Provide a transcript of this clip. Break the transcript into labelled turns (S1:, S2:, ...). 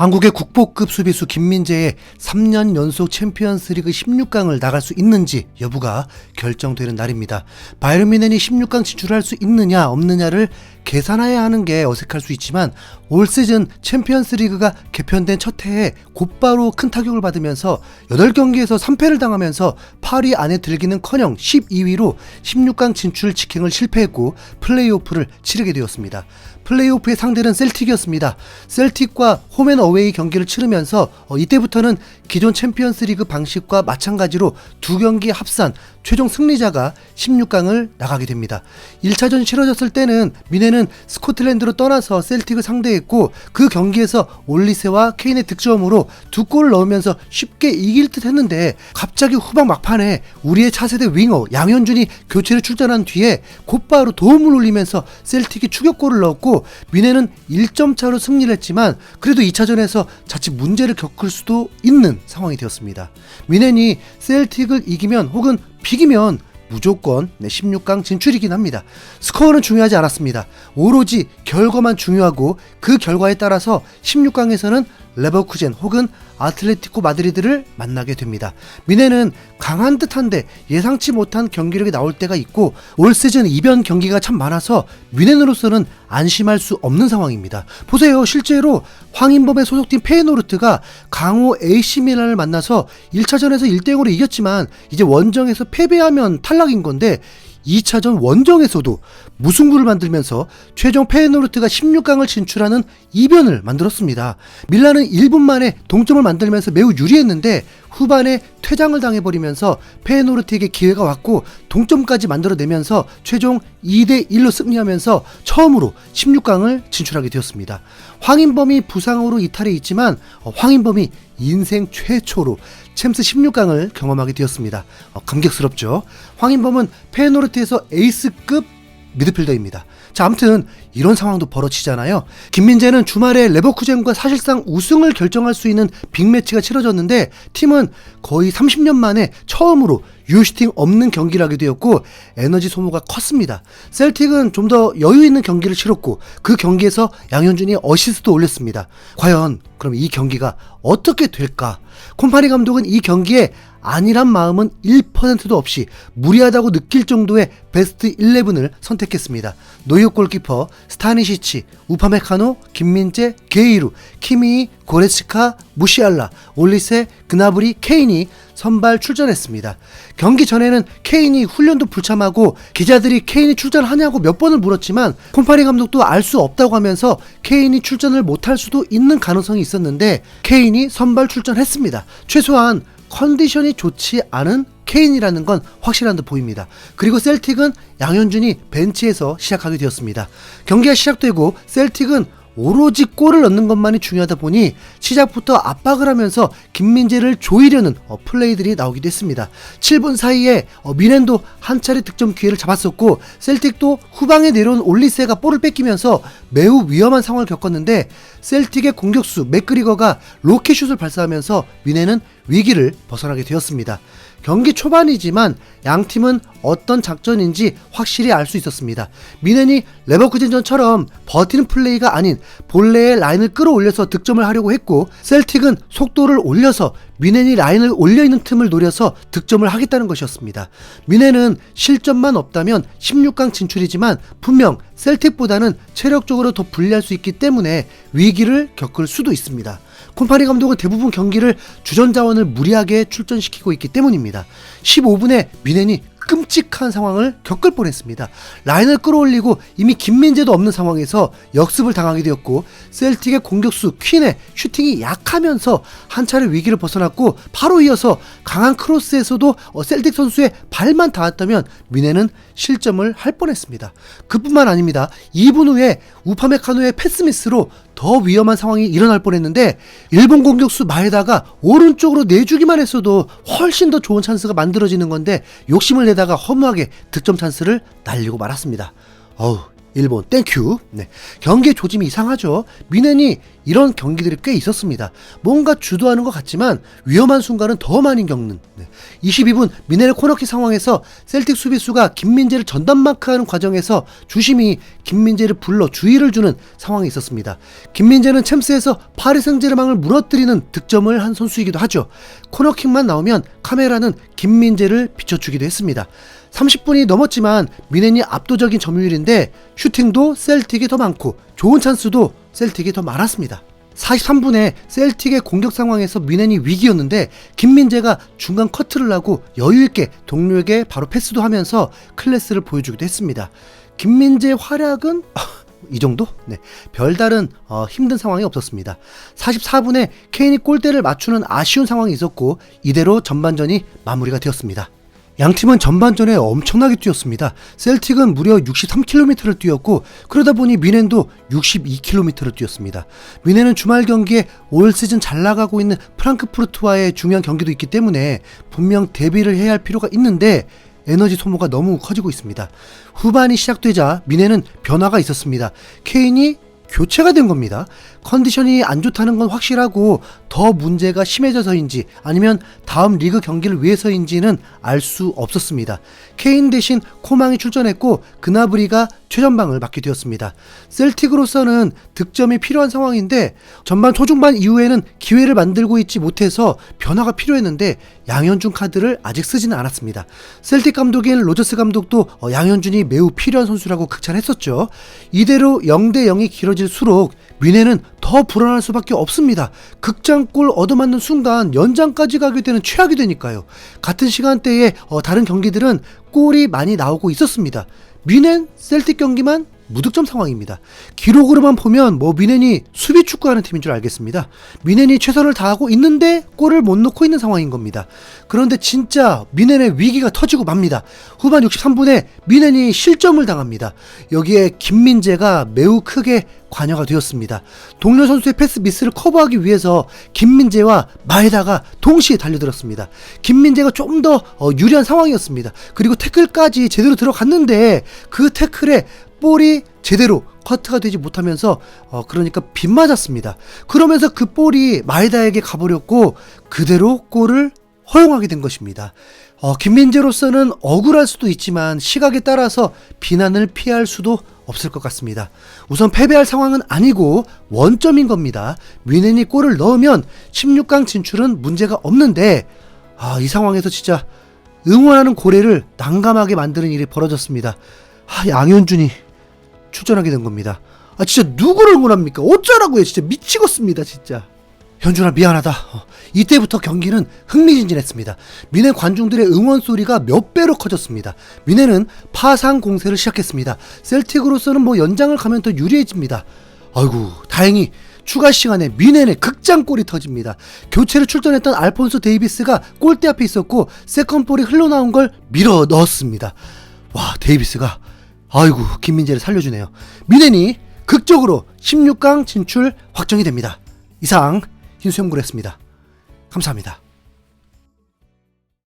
S1: 한국의 국보급 수비수 김민재의 3년 연속 챔피언스리그 16강을 나갈 수 있는지 여부가 결정되는 날입니다. 바이에른 뮌헨이 16강 진출할 수 있느냐 없느냐를 계산해야 하는 게 어색할 수 있지만 올 시즌 챔피언스리그가 개편된 첫 해에 곧바로 큰 타격을 받으면서 8경기에서 3패를 당하면서 8위 안에 들기는커녕 12위로 16강 진출 직행을 실패했고 플레이오프를 치르게 되었습니다. 플레이오프의 상대는 셀틱이었습니다. 셀틱과 홈앤 어 웨이 경기를 치르면서 어, 이때부터는 기존 챔피언스리그 방식과 마찬가지로 두 경기 합산 최종 승리자가 16강을 나가게 됩니다. 1차전 치러졌을 때는 미네는 스코틀랜드로 떠나서 셀틱을 상대했고 그 경기에서 올리세와 케인의 득점으로 두 골을 넣으면서 쉽게 이길 듯 했는데 갑자기 후방 막판에 우리의 차세대 윙어 양현준이 교체를 출전한 뒤에 곧바로 도움을 올리면서 셀틱이 추격골을 넣었고 미네는 1점 차로 승리를 했지만 그래도 2차전 에서 자칫 문제를 겪을 수도 있는 상황이 되었습니다. 미넨이 셀틱을 이기면 혹은 비기면 무조건 네, 16강 진출이긴 합니다. 스코어는 중요하지 않았습니다. 오로지 결과만 중요하고 그 결과에 따라서 16강에서는 레버쿠젠 혹은 아틀레티코 마드리드를 만나게 됩니다. 미네는 강한 듯한데 예상치 못한 경기력이 나올 때가 있고 올 시즌 이변 경기가 참 많아서 미넨으로서는 안심할 수 없는 상황입니다. 보세요. 실제로 황인범의 소속팀 페이노르트가 강호 AC 밀란을 만나서 1차전에서 1대 0으로 이겼지만 이제 원정에서 패배하면 탈락인 건데 2차전 원정에서도 무승부를 만들면서 최종 페이노르트가 16강을 진출하는 이변을 만들었습니다. 밀란은 1분 만에 동점을 만들면서 매우 유리했는데 후반에 퇴장을 당해버리면서 페이노르트에게 기회가 왔고 동점까지 만들어내면서 최종 2대1로 승리하면서 처음으로 16강을 진출하게 되었습니다. 황인범이 부상으로 이탈해 있지만 어, 황인범이 인생 최초로 챔스 16강을 경험하게 되었습니다. 어, 감격스럽죠. 황인범은 페노르트에서 에이스급 미드필더입니다. 자, 아무튼 이런 상황도 벌어지잖아요. 김민재는 주말에 레버쿠젠과 사실상 우승을 결정할 수 있는 빅매치가 치러졌는데 팀은 거의 30년 만에 처음으로 유슈팅 없는 경기를 하게 되었고 에너지 소모가 컸습니다. 셀틱은 좀 더 여유 있는 경기를 치렀고 그 경기에서 양현준이 어시스트 올렸습니다. 과연 그럼 이 경기가 어떻게 될까? 콤파니 감독은 이 경기에 아니란 마음은 1%도 없이 무리하다고 느낄 정도의 베스트 11을 선택했습니다. 노이오 골키퍼, 스타니시치, 우파메카노, 김민재, 게이루, 키미, 고레츠카, 무시알라, 올리세, 그나브리, 케인이 선발 출전했습니다. 경기 전에는 케인이 훈련도 불참하고 기자들이 케인이 출전하냐고 몇 번을 물었지만 콤파니 감독도 알 수 없다고 하면서 케인이 출전을 못할 수도 있는 가능성이 있었는데 케인 이 선발 출전했습니다. 최소한 컨디션이 좋지 않은 케인이라는 건 확실한 듯 보입니다. 그리고 셀틱은 양현준이 벤치에서 시작하게 되었습니다. 경기가 시작되고 셀틱은 오로지 골을 넣는 것만이 중요하다 보니 시작부터 압박을 하면서 김민재를 조이려는 어, 플레이들이 나오기도 했습니다. 7분 사이에 어, 미넨도 한 차례 득점 기회를 잡았었고 셀틱도 후방에 내려온 올리세가 볼을 뺏기면서 매우 위험한 상황을 겪었는데 셀틱의 공격수 맥그리거가 로켓슛을 발사하면서 미넨은 위기를 벗어나게 되었습니다. 경기 초반이지만 양 팀은 어떤 작전인지 확실히 알 수 있었습니다. 미넨이 레버쿠젠전처럼 버티는 플레이가 아닌 본래의 라인을 끌어올려서 득점을 하려고 했고 셀틱은 속도를 올려서 미넨이 라인을 올려있는 틈을 노려서 득점을 하겠다는 것이었습니다. 미넨은 실점만 없다면 16강 진출이지만 분명 셀틱보다는 체력적으로 더 불리할 수 있기 때문에 위기를 겪을 수도 있습니다. 콤파니 감독은 대부분 경기를 주전 자원을 무리하게 출전시키고 있기 때문입니다. 15분에 미넨이 끔찍한 상황을 겪을 뻔했습니다. 라인을 끌어올리고 이미 김민재도 없는 상황에서 역습을 당하게 되었고 셀틱의 공격수 퀸의 슈팅이 약하면서 한 차례 위기를 벗어났고 바로 이어서 강한 크로스에서도 어, 셀틱 선수의 발만 닿았다면 미네는 실점을 할 뻔했습니다. 그뿐만 아닙니다. 2분 후에 우파메카노의 패스미스로 더 위험한 상황이 일어날 뻔했는데 일본 공격수 마에다가 오른쪽으로 내주기만 했어도 훨씬 더 좋은 찬스가 만들어지는 건데 욕심을 내다 가 허무하게 득점 찬스를 날리고 말았습니다. 어우 일본 땡큐. 네. 경기의 조짐이 이상하죠. 미넨이 이런 경기들이 꽤 있었습니다. 뭔가 주도하는 것 같지만 위험한 순간은 더 많이 겪는. 네. 22분 미넨의 코너킥 상황에서 셀틱 수비수가 김민재를 전담 마크하는 과정에서 주심이 김민재를 불러 주의를 주는 상황이 있었습니다. 김민재는 챔스에서 파리 생제르맹을 무너뜨리는 득점을 한 선수이기도 하죠. 코너킥만 나오면 카메라는 김민재를 비춰주기도 했습니다. 30분이 넘었지만 미넨이 압도적인 점유율인데 슈팅도 셀틱이 더 많고 좋은 찬스도 셀틱이 더 많았습니다. 43분에 셀틱의 공격 상황에서 미넨이 위기였는데 김민재가 중간 커트를 하고 여유있게 동료에게 바로 패스도 하면서 클래스를 보여주기도 했습니다. 김민재의 활약은 이 정도? 네. 별다른 어, 힘든 상황이 없었습니다. 44분에 케인이 골대를 맞추는 아쉬운 상황이 있었고 이대로 전반전이 마무리가 되었습니다. 양 팀은 전반전에 엄청나게 뛰었습니다. 셀틱은 무려 63km를 뛰었고 그러다 보니 미넨도 62km를 뛰었습니다. 미넨은 주말 경기에 올 시즌 잘 나가고 있는 프랑크푸르트와의 중요한 경기도 있기 때문에 분명 대비를 해야 할 필요가 있는데 에너지 소모가 너무 커지고 있습니다. 후반이 시작되자 미넨은 변화가 있었습니다. 케인이 교체가 된 겁니다. 컨디션이 안 좋다는 건 확실하고 더 문제가 심해져서인지 아니면 다음 리그 경기를 위해서인지는 알 수 없었습니다. 케인 대신 코망이 출전했고 그나브리가 최전방을 맡게 되었습니다. 셀틱으로서는 득점이 필요한 상황인데 전반 초중반 이후에는 기회를 만들고 있지 못해서 변화가 필요했는데 양현준 카드를 아직 쓰지는 않았습니다. 셀틱 감독인 로저스 감독도 어, 양현준이 매우 필요한 선수라고 극찬했었죠. 이대로 0대 0이 길어질수록 미네는 더 불안할 수밖에 없습니다. 극장골 얻어맞는 순간 연장까지 가게 되는 최악이 되니까요. 같은 시간대에 어, 다른 경기들은 골이 많이 나오고 있었습니다. 미넨 셀틱 경기만 무득점 상황입니다. 기록으로만 보면 뭐 미넨이 수비 축구하는 팀인 줄 알겠습니다. 미넨이 최선을 다하고 있는데 골을 못 넣고 있는 상황인 겁니다. 그런데 진짜 미넨의 위기가 터지고 맙니다. 후반 63분에 미넨이 실점을 당합니다. 여기에 김민재가 매우 크게 관여가 되었습니다. 동료 선수의 패스 미스를 커버하기 위해서 김민재와 마에다가 동시에 달려들었습니다. 김민재가 좀 더 유리한 상황이었습니다. 그리고 태클까지 제대로 들어갔는데 그 태클에 볼이 제대로 커트가 되지 못하면서 어 그러니까 빗 맞았습니다. 그러면서 그 볼이 마에다에게 가버렸고 그대로 골을 허용하게 된 것입니다. 어, 김민재로서는 억울할 수도 있지만 시각에 따라서 비난을 피할 수도 없을 것 같습니다. 우선 패배할 상황은 아니고 원점인 겁니다. 위넨이 골을 넣으면 16강 진출은 문제가 없는데 아, 이 상황에서 진짜 응원하는 고래를 난감하게 만드는 일이 벌어졌습니다. 아, 양현준이 출전하게 된 겁니다. 아, 진짜 누구를 응원합니까? 어쩌라고요? 진짜 미치겠습니다, 진짜. 현준아 미안하다. 어, 이때부터 경기는 흥미진진했습니다. 미네 관중들의 응원 소리가 몇 배로 커졌습니다. 미네는 파상 공세를 시작했습니다. 셀틱으로서는 뭐 연장을 가면 더 유리해집니다. 아이고 다행히 추가 시간에 미넨의 극장골이 터집니다. 교체를 출전했던 알폰소 데이비스가 골대 앞에 있었고 세컨볼이 흘러나온 걸 밀어 넣었습니다. 와 데이비스가 아이고 김민재를 살려주네요. 미넨이 극적으로 16강 진출 확정이 됩니다. 이상 흰수염구랬습니다. 감사합니다.